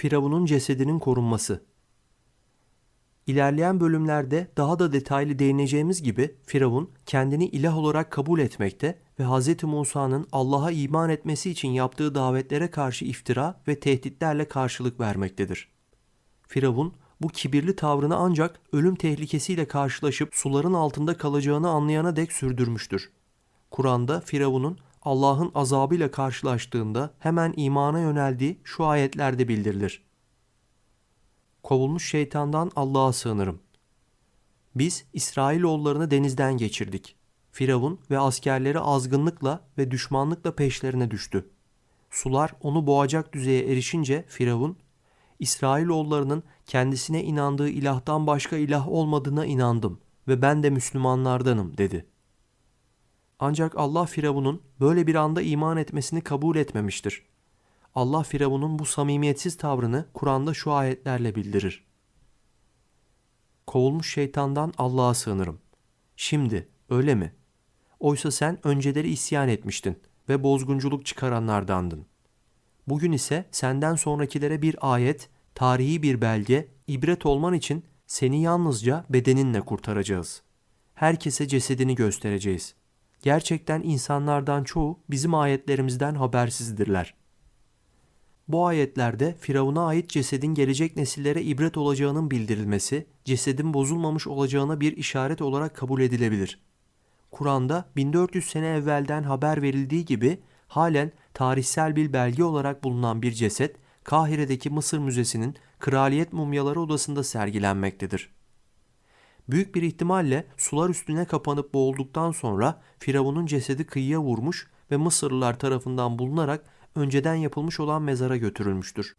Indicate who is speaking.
Speaker 1: Firavun'un cesedinin korunması İlerleyen bölümlerde daha da detaylı değineceğimiz gibi Firavun kendini ilah olarak kabul etmekte ve Hz. Musa'nın Allah'a iman etmesi için yaptığı davetlere karşı iftira ve tehditlerle karşılık vermektedir. Firavun bu kibirli tavrını ancak ölüm tehlikesiyle karşılaşıp suların altında kalacağını anlayana dek sürdürmüştür. Kur'an'da Firavun'un Allah'ın azabıyla karşılaştığında hemen imana yöneldiği şu ayetlerde bildirilir. Kovulmuş şeytandan Allah'a sığınırım. Biz İsrailoğullarını denizden geçirdik. Firavun ve askerleri azgınlıkla ve düşmanlıkla peşlerine düştü. Sular onu boğacak düzeye erişince Firavun, İsrailoğullarının kendisine inandığı ilahtan başka ilah olmadığına inandım ve ben de Müslümanlardanım dedi. Ancak Allah Firavun'un böyle bir anda iman etmesini kabul etmemiştir. Allah Firavun'un bu samimiyetsiz tavrını Kur'an'da şu ayetlerle bildirir. Kovulmuş şeytandan Allah'a sığınırım. Şimdi öyle mi? Oysa sen önceleri isyan etmiştin ve bozgunculuk çıkaranlardandın. Bugün ise senden sonrakilere bir ayet, tarihi bir belge, ibret olman için seni yalnızca bedeninle kurtaracağız. Herkese cesedini göstereceğiz. Gerçekten insanlardan çoğu bizim ayetlerimizden habersizdirler. Bu ayetlerde Firavun'a ait cesedin gelecek nesillere ibret olacağının bildirilmesi, cesedin bozulmamış olacağına bir işaret olarak kabul edilebilir. Kur'an'da 1400 sene evvelden haber verildiği gibi halen tarihsel bir belge olarak bulunan bir ceset Kahire'deki Mısır Müzesi'nin Kraliyet Mumyaları Odası'nda sergilenmektedir. Büyük bir ihtimalle sular üstüne kapanıp boğulduktan sonra Firavun'un cesedi kıyıya vurmuş ve Mısırlılar tarafından bulunarak önceden yapılmış olan mezara götürülmüştür.